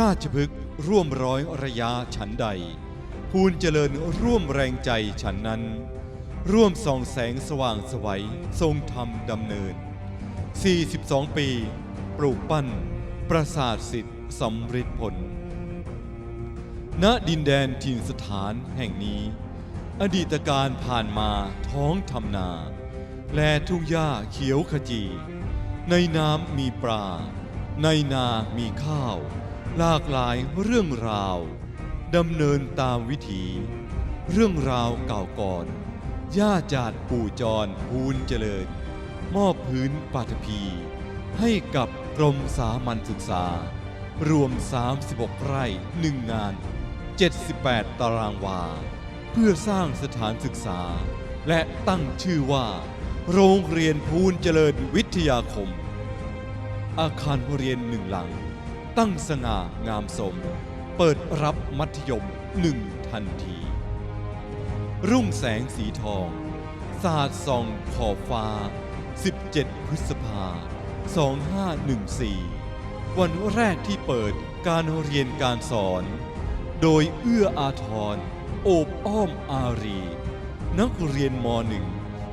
ราชพฤกษ์ร่วมร้อยระยะฉันใด ภูลเจริญร่วมแรงใจฉันนั้น ร่วมส่องแสงสว่างสวัยทรงธรรมดำเนิน 42 ปี ปลูกปั้น ประสาทสิทธิ์สำฤทธิผล ณดินแดนถิ่นสถานแห่งนี้ อดีตการผ่านมาท้องทำนา และทุ่งหญ้าเขียวขจี ในน้ำมีปลาในนามีข้าว หลากหลายเรื่องราวดำเนินตามวิถี เรื่องราวเก่าก่อน ย่าจาดปู่จรภูลเจริญ มอบพื้นปาฐพี ให้กับกรมสามัญศึกษา รวม 36 ไร่หนึ่งงาน 78 ตารางวา เพื่อสร้างสถานศึกษา และตั้งชื่อว่า โรงเรียนภูลเจริญวิทยาคม อาคารเรียนหนึ่งหลัง ตั้งสง่างามสม เปิดรับมัธยมหนึ่งทันที รุ่งแสงสีทอง สาดส่องขอบฟ้า 17 พฤษภา 2514 วันแรกที่เปิดการเรียนการสอน โดยเอื้ออาทร โอบอ้อมอารี นักเรียนมหนึ่ง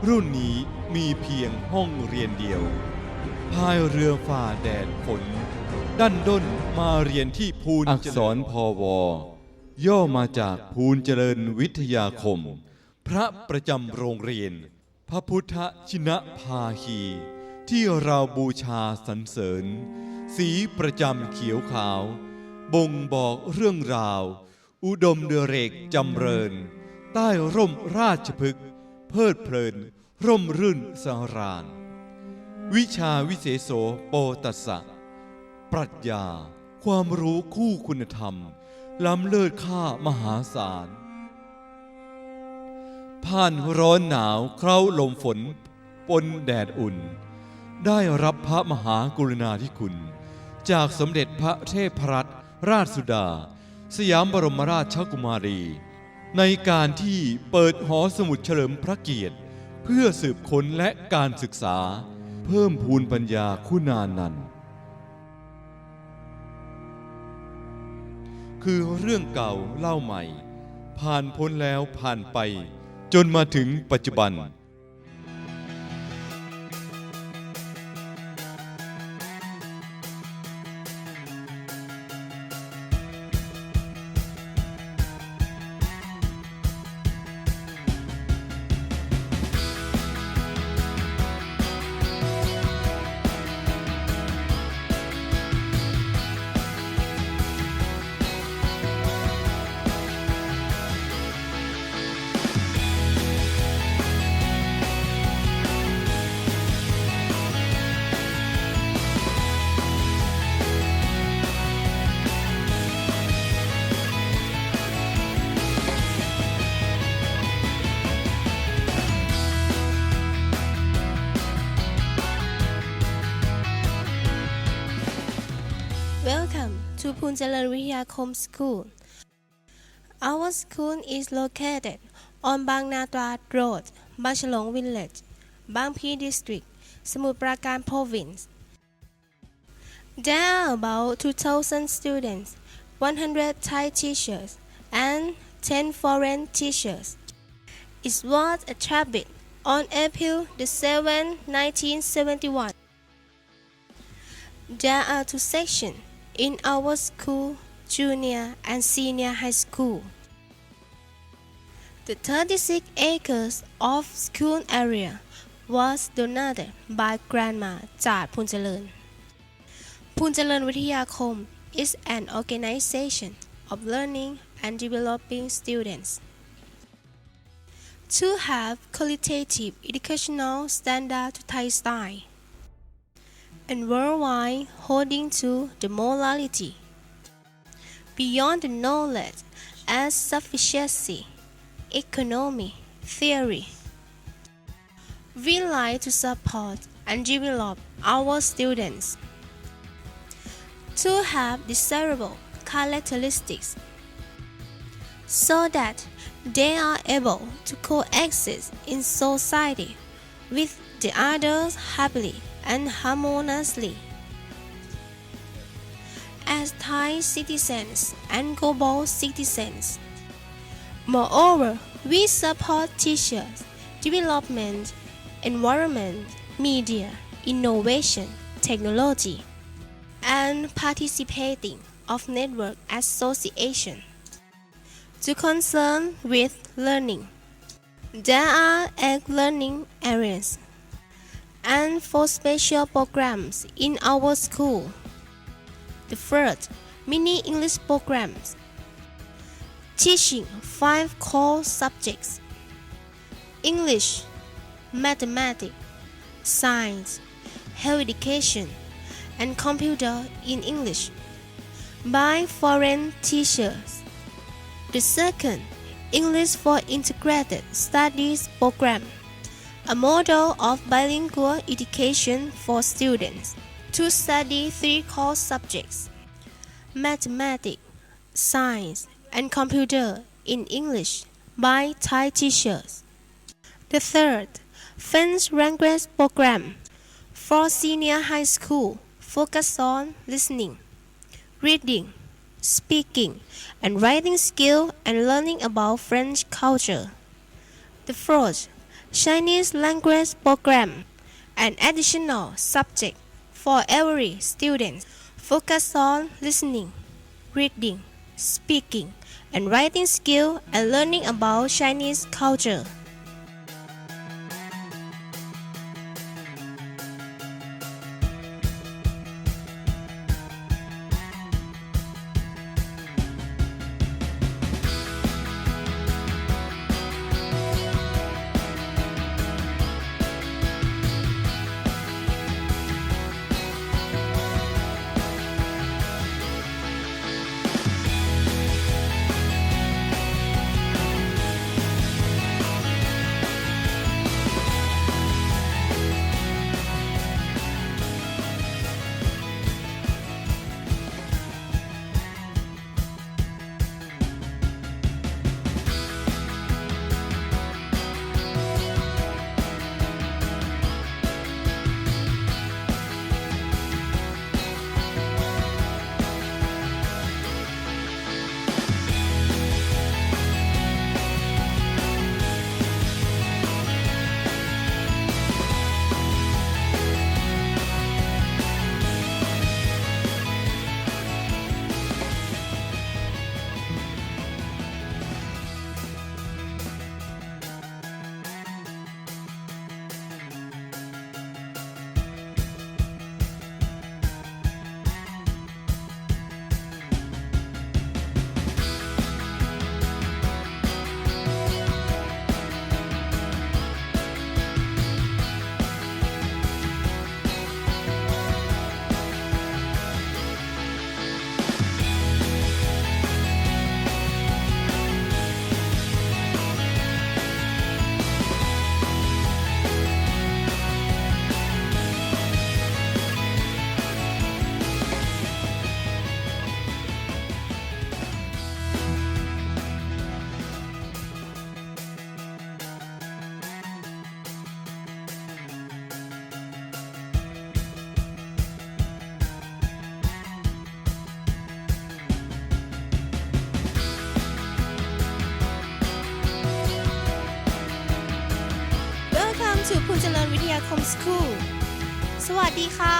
รุ่นนี้มีเพียงห้องเรียนเดียวพายเรือฝ่าแดดฝน ดันด้นมาเรียนที่ภูลอักษรพอวย่อมาจากภูลเจริญวิทยาคม พระประจำโรงเรียน พระพุทธชินภาคี ที่เราบูชาสรรเสริญ สีประจำเขียวขาว บ่งบอกเรื่องราว อุดมเดือเรกจำเริญ ใต้ร่มราชพฤกษ์เพลิดเพลิน ร่มรื่นสราน วิชาวิเศษโสโปตัสสะ ปรัชญา ความรู้คู่คุณธรรม ล้ำเลิศค่ามหาศาล ผ่านร้อนหนาวเคล้าลมฝน ปนแดดอุ่น ได้รับพระมหากรุณาธิคุณ จากสมเด็จพระเทพรัตนราชสุดา สยามบรมราชกุมารี ในการที่เปิดหอสมุดเฉลิมพระเกียรติ เพื่อสืบค้นและการศึกษา เพิ่มพูนปัญญาคุณานันท์ คือเรื่องเก่าเล่าใหม่ ผ่านพ้นแล้วผ่านไป จนมาถึงปัจจุบัน Welcome to Punjalan Vihayakom School. Our school is located on Bang Natrat Road, Bachalong Village, Bang Phi District, Samut Prakan Province. There are about 2,000 students, 100 Thai teachers, and 10 foreign teachers. It was established on April the 7, 1971. There are two sections in our school, junior and senior high school. The 36 acres of school area was donated by Grandma Jad Punjalan. Punjalan Vithayakom is an organization of learning and developing students. To have qualitative educational standard to Thai style and worldwide holding to the morality beyond the knowledge as sufficiency, economy, theory. We like to support and develop our students to have desirable characteristics so that they are able to coexist in society with the others happily and harmoniously. as Thai citizens and global citizens. Moreover, we support teachers, development, environment, media, innovation, technology, and participating of network association. To concern with learning, there are eight learning areas and four special programs in our school. The first, mini English programs, teaching five core subjects English, mathematics, science, health education, and computer in English by foreign teachers. The second, English for Integrated Studies program, a model of bilingual education for students to study three core subjects mathematics, science, and computer in English by Thai teachers. The third, French language program for senior high school focus on listening, reading, speaking, and writing skill and learning about French culture. The fourth, Chinese language program, an additional subject for every student focus on listening, reading, speaking, and writing skill and learning about Chinese culture. สู่พูนเจริญวิทยาคมสคูล สวัสดีค่ะ